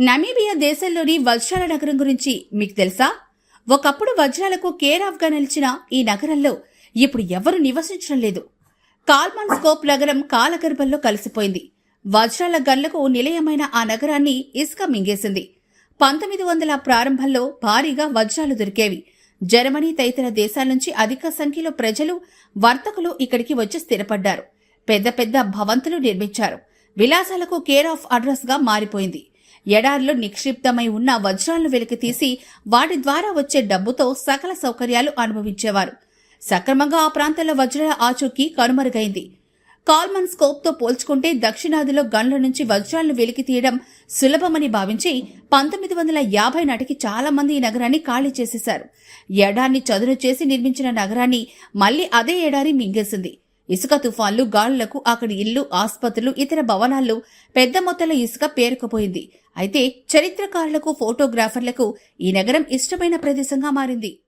Namibia దేశంలోని వజ్రాల నగరం గురించి మీకు తెలుసా? ఒకప్పుడు వజ్రాలకు కేర్ నిలిచిన ఈ నగరంలో ఇప్పుడు ఎవరు నివసించడం లేదు. కాల్మాన్ స్కోప్ నగరం కాలగర్భంలో కలిసిపోయింది. వజ్రాల గన్లకు నిలయమైన ఆ నగరాన్ని ఇసుక మింగేసింది. పంతొమ్మిది వందల ప్రారంభంలో భారీగా వజ్రాలు దొరికేవి. జర్మనీ తదితర దేశాల నుంచి అధిక సంఖ్యలో ప్రజలు వర్తకులు ఇక్కడికి వచ్చి స్థిరపడ్డారు. పెద్ద పెద్ద భవంతులు నిర్మించారు. విలాసాలకు కేర్ ఆఫ్ అడ్రస్గా మారిపోయింది. ఎడారిలో నిక్షిప్తమై ఉన్న వజ్రాలను వెలికితీసి వాటి ద్వారా వచ్చే డబ్బుతో సకల సౌకర్యాలు అనుభవించేవారు. సక్రమంగా ఆ ప్రాంతంలో వజ్రాల ఆచూకీ కనుమరుగైంది. కాల్మన్ స్కోప్తో పోల్చుకుంటే దక్షిణాదిలో గన్ల నుంచి వజ్రాలను వెలికి తీయడం సులభమని భావించి పంతొమ్మిది వందల యాభై నాటికి చాలా మంది ఈ నగరాన్ని ఖాళీ చేసేశారు. ఎడారిని చదును చేసి నిర్మించిన నగరాన్ని మళ్ళీ అదే ఎడారి మింగేసింది. ఇసుక తుఫాన్లు గాలులకు అక్కడి ఇల్లు ఆసుపత్రులు ఇతర భవనాల్లో పెద్ద మొత్తంలో ఇసుక పేరుకుపోయింది. అయితే చరిత్రకారులకు ఫోటోగ్రాఫర్లకు ఈ నగరం ఇష్టమైన ప్రదేశంగా మారింది.